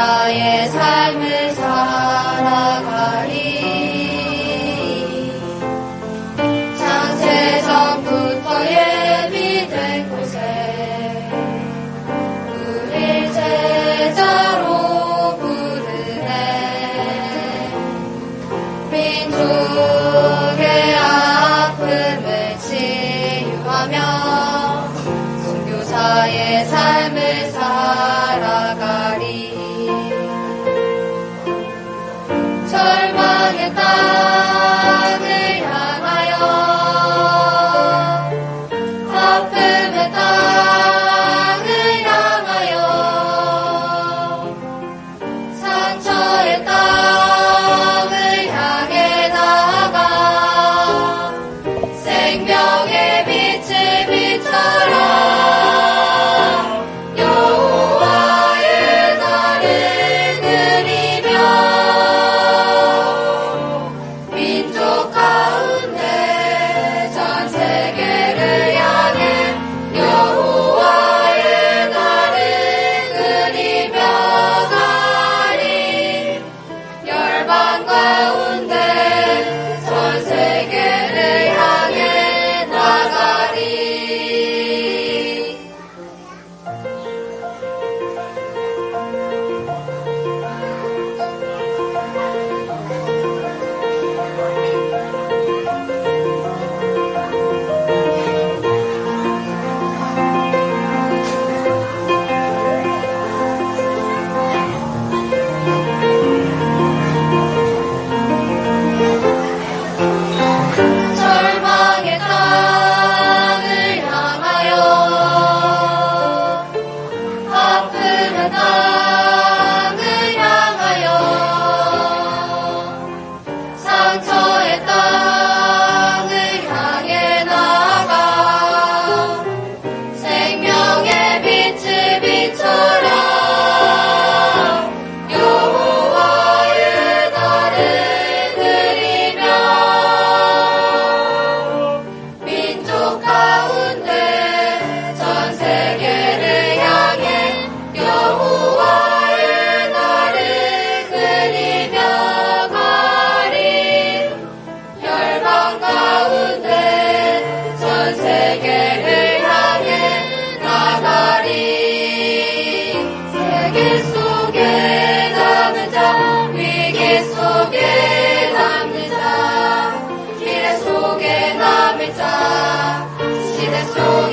나의 삶을 살아가리. 창세전부터 예비된 곳에 우리 제자로 부르네. 민족의 아픔을 치유하며 순교사의 삶을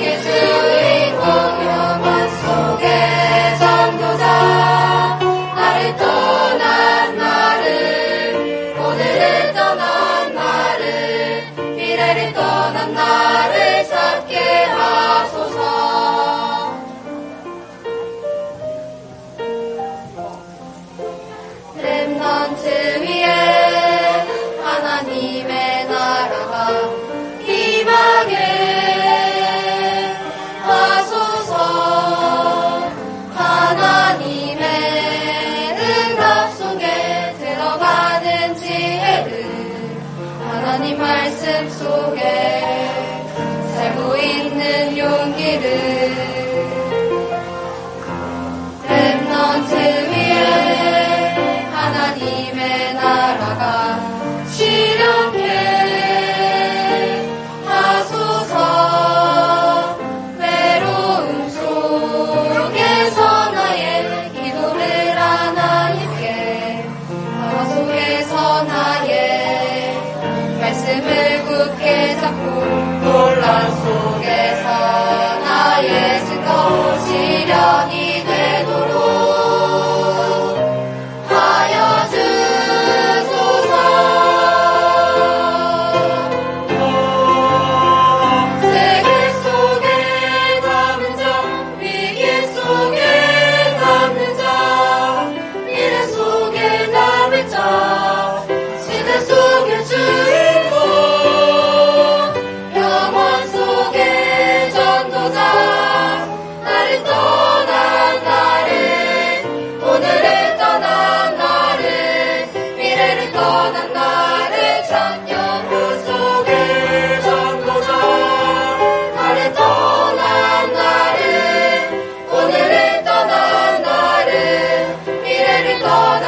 Jesus.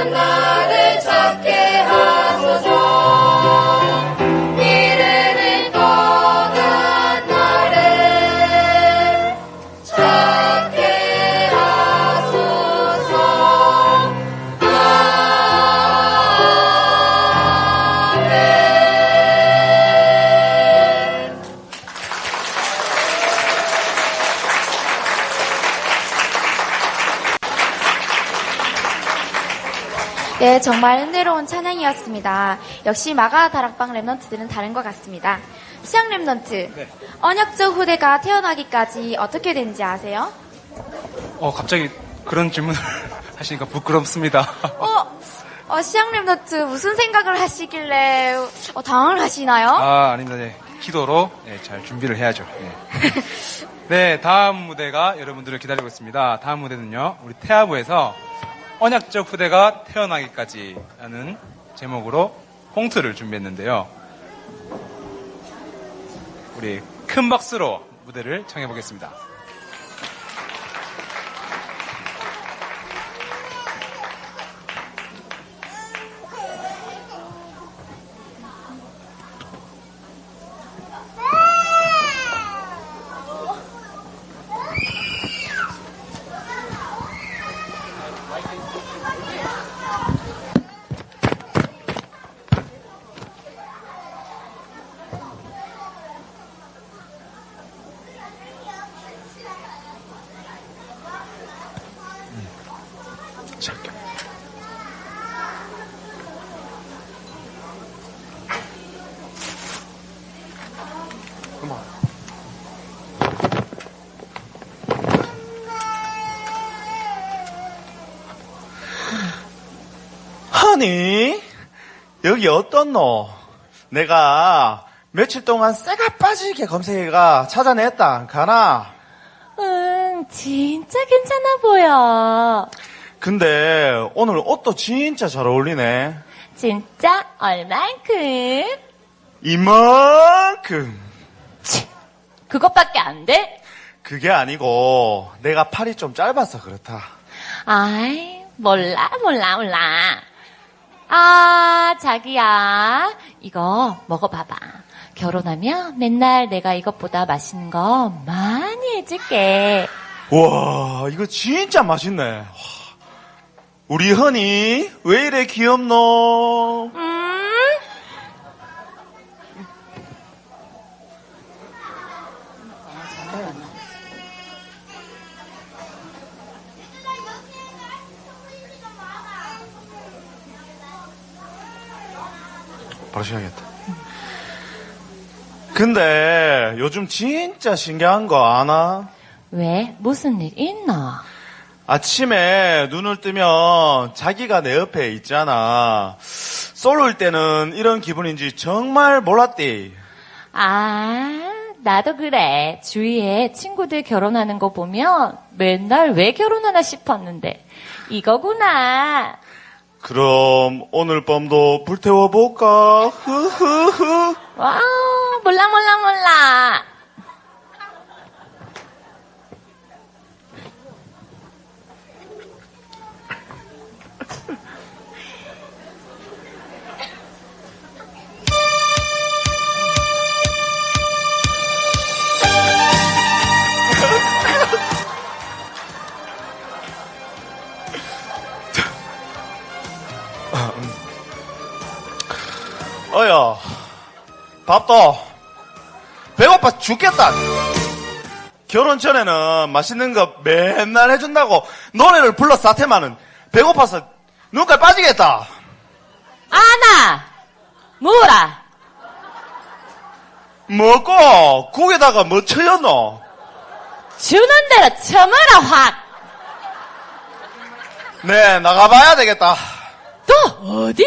the. 네, 정말 흥미로운 찬양이었습니다. 역시 마가 다락방 랩넌트들은 다른 것 같습니다. 시향 랩넌트, 네. 언역적 후대가 태어나기까지 어떻게 된지 아세요? 어, 갑자기 그런 질문을 하시니까 부끄럽습니다. 어, 어 시향 랩넌트 무슨 생각을 하시길래 어, 당황을 하시나요? 아, 아닙니다. 네. 기도로 네, 잘 준비를 해야죠. 네. 네, 다음 무대가 여러분들을 기다리고 있습니다. 다음 무대는요, 우리 태아부에서 언약적 후대가 태어나기까지 라는 제목으로 콩트를 준비했는데요. 우리 큰 박수로 무대를 청해보겠습니다. 시작할게요. 음악. 허니, 여기 어떻노? 내가 며칠 동안 쇠가 빠지게 검색해가 찾아냈다. 가나? 응, 진짜 괜찮아 보여. 근데 오늘 옷도 진짜 잘 어울리네. 진짜 얼만큼? 이만큼. 그것밖에 안 돼? 그게 아니고 내가 팔이 좀 짧아서 그렇다. 아이, 몰라, 몰라, 몰라. 아, 자기야. 이거 먹어봐봐. 결혼하면 맨날 내가 이것보다 맛있는 거 많이 해줄게. 와, 이거 진짜 맛있네. 와, 우리 허니 왜 이래 귀엽노? 음? 바로 시작했다. 근데 요즘 진짜 신기한 거 아나? 왜? 무슨 일 있나? 아침에 눈을 뜨면 자기가 내 옆에 있잖아. 솔로일 때는 이런 기분인지 정말 몰랐디. 아, 나도 그래. 주위에 친구들 결혼하는 거 보면 맨날 왜 결혼하나 싶었는데. 이거구나. 그럼 오늘 밤도 불태워볼까? 흐흐흐. 와, 몰라, 몰라, 몰라. 밥도 배고파 죽겠다. 결혼 전에는 맛있는 거 맨날 해준다고 노래를 불러 사태만은 배고파서 눈깔 빠지겠다. 아나! 뭐라? 먹고 국에다가 뭐 쳐였노? 주는 대로 쳐머라, 확! 네, 나가봐야 되겠다. 또, 어디?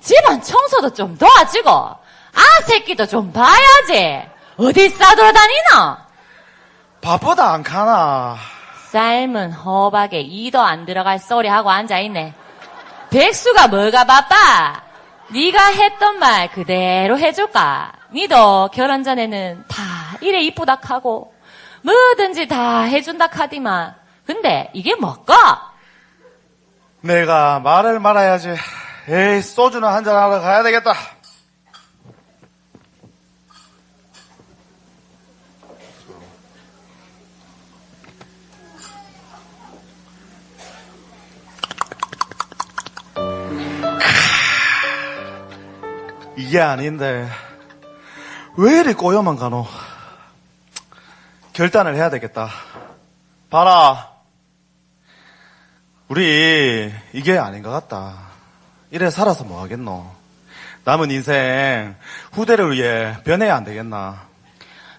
집안 청소도 좀 도와주고, 아 새끼도 좀 봐야지. 어디 싸돌아다니노? 바쁘다 안 가나? 삶은 허박에 이도 안 들어갈 소리 하고 앉아있네. 백수가 뭐가 바빠? 네가 했던 말 그대로 해줄까? 니도 결혼 전에는 다 이래 이쁘다 하고 뭐든지 다 해준다 카디만. 근데 이게 뭐까? 내가 말을 말아야지. 에이, 소주나 한잔 하러 가야 되겠다. 이게 아닌데 왜 이리 꼬여만 가노? 결단을 해야 되겠다. 봐라. 우리 이게 아닌 것 같다. 이래 살아서 뭐 하겠노? 남은 인생 후대를 위해 변해야 안 되겠나?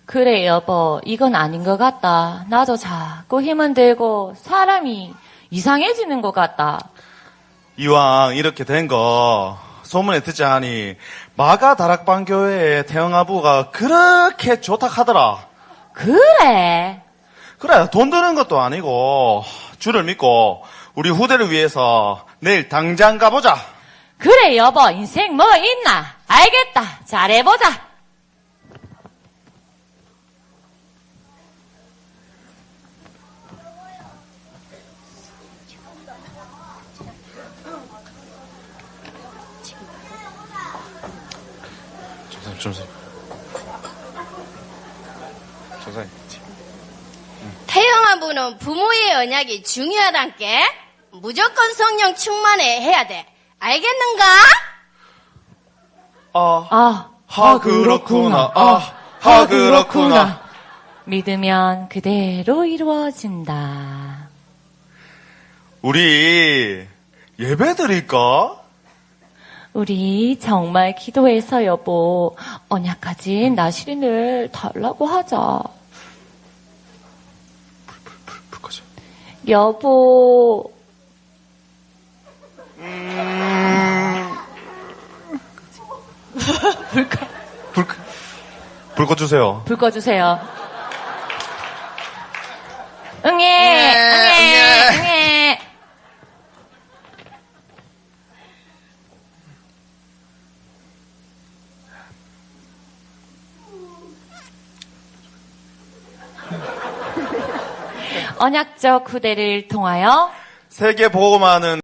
그래, 여보. 이건 아닌 것 같다. 나도 자꾸 힘은 들고 사람이 이상해지는 것 같다. 이왕 이렇게 된 거 소문에 듣자 하니 마가 다락방 교회의 태영 아부가 그렇게 좋다 하더라. 그래. 그래 돈 드는 것도 아니고 주를 믿고 우리 후대를 위해서 내일 당장 가보자. 그래, 여보. 인생 뭐 있나? 알겠다. 잘해보자. 조사님, 조사님. 조사님. 태영아 부는 부모의 언약이 중요하단께 무조건 성령 충만해 해야 돼. 알겠는가? 아, 아, 하 그렇구나. 아, 하 그렇구나. 믿으면 그대로 이루어진다. 우리 예배 드릴까? 우리 정말 기도해서 여보 언약까지 나시린을 달라고 하자. 불 꺼져. 여보 불, 꺼- 불 꺼주세요. 불 꺼주세요. 응애 응애. 언약적 후대를 통하여 세계 보고만은